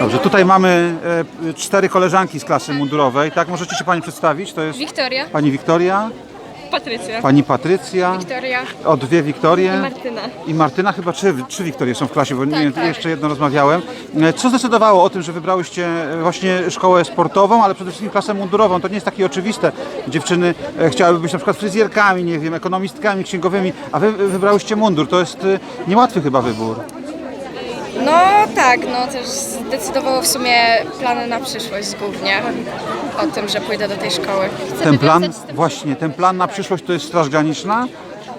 Dobrze, tutaj mamy e, cztery koleżanki z klasy mundurowej, tak? Możecie się Pani przedstawić? To jest Wiktoria, Pani Wiktoria, Patrycja, Pani Patrycja, Wiktoria, o dwie Wiktorie Martyna. i Martyna, chyba trzy, trzy Wiktorie są w klasie, bo nie, tak. jeszcze jedno rozmawiałem. E, Co zdecydowało o tym, że wybrałyście e, właśnie szkołę sportową, ale przede wszystkim klasę mundurową? To nie jest takie oczywiste. Dziewczyny e, chciałyby być na przykład fryzjerkami, nie wiem, ekonomistkami, księgowymi, a wy wy wybrałyście mundur. To jest e, niełatwy chyba wybór. No tak, no też zdecydowało w sumie plany na przyszłość głównie o tym, że pójdę do tej szkoły. Ten plan, właśnie, ten plan na przyszłość to jest Straż Graniczna?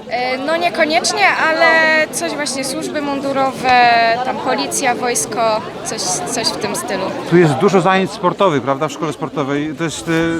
E, No niekoniecznie, ale coś właśnie służby mundurowe, tam policja, wojsko, coś, coś w tym stylu. Tu jest dużo zajęć sportowych, prawda, w szkole sportowej. To jest, y,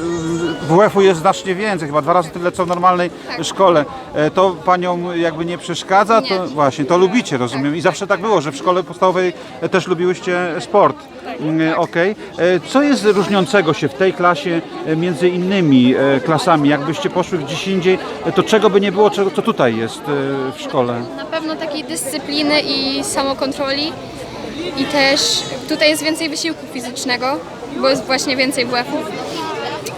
WF-u jest znacznie więcej, chyba dwa razy tyle co w normalnej szkole. E, To paniom jakby nie przeszkadza? To Nie. właśnie, to lubicie, rozumiem. I zawsze tak było, że w szkole podstawowej e, też lubiłyście sport. Mm, Okej. E, Co jest różniącego się w tej klasie między innymi klasami? Jakbyście poszły gdzieś indziej, to czego by nie było, co tutaj jest e, w szkole? Na pewno takiej dyscypliny i samokontroli. I też tutaj jest więcej wysiłku fizycznego, bo jest właśnie więcej WF-ów.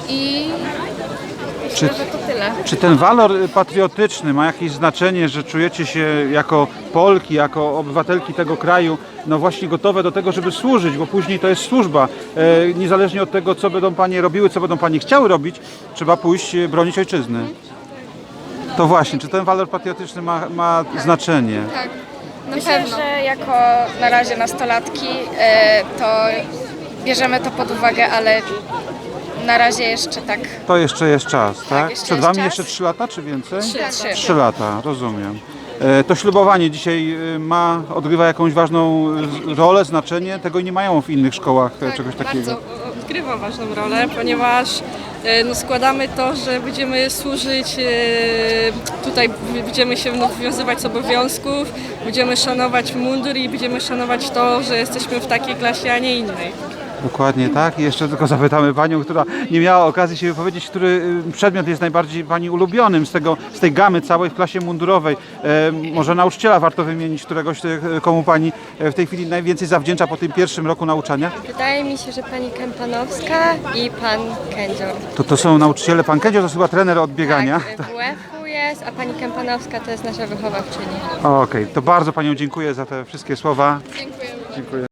I Czy, myślę, że to tyle. Czy ten walor patriotyczny ma jakieś znaczenie, że czujecie się jako Polki, jako obywatelki tego kraju, no właśnie gotowe do tego, żeby służyć, bo później to jest służba. E, niezależnie od tego, co będą Panie robiły, co będą Panie chciały robić, trzeba pójść e, bronić ojczyzny. To właśnie, czy ten walor patriotyczny ma, ma znaczenie? Tak, na Myślę, pewno. że jako na razie nastolatki e, to bierzemy to pod uwagę, ale na razie jeszcze tak To jeszcze jest czas, tak? jeszcze Przed jest Wami czas. jeszcze trzy lata, czy więcej? trzy. Trzy lata, rozumiem. E, To ślubowanie dzisiaj e, ma, odgrywa jakąś ważną e, rolę, znaczenie. Tego nie mają w innych szkołach e, czegoś takiego. Bardzo. odgrywa ważną rolę, ponieważ no, składamy to, że będziemy służyć, e, tutaj będziemy się no, wywiązywać z obowiązków, będziemy szanować mundur i będziemy szanować to, że jesteśmy w takiej klasie, a nie innej. Dokładnie tak. I jeszcze tylko zapytamy Panią, która nie miała okazji się wypowiedzieć, który y, przedmiot jest najbardziej Pani ulubionym z, tego, z tej gamy całej w klasie mundurowej. E, może nauczyciela warto wymienić, któregoś, e, komu Pani e, w tej chwili najwięcej zawdzięcza po tym pierwszym roku nauczania? Wydaje mi się, że pani Kempanowska i pan Kędzior. To to są nauczyciele. Pan Kędzio to jest chyba trener od biegania. Tak, w WF-u jest, a pani Kempanowska to jest nasza wychowawczyni. Okej, to bardzo Panią dziękuję za te wszystkie słowa. Dziękuję. Dziękuję.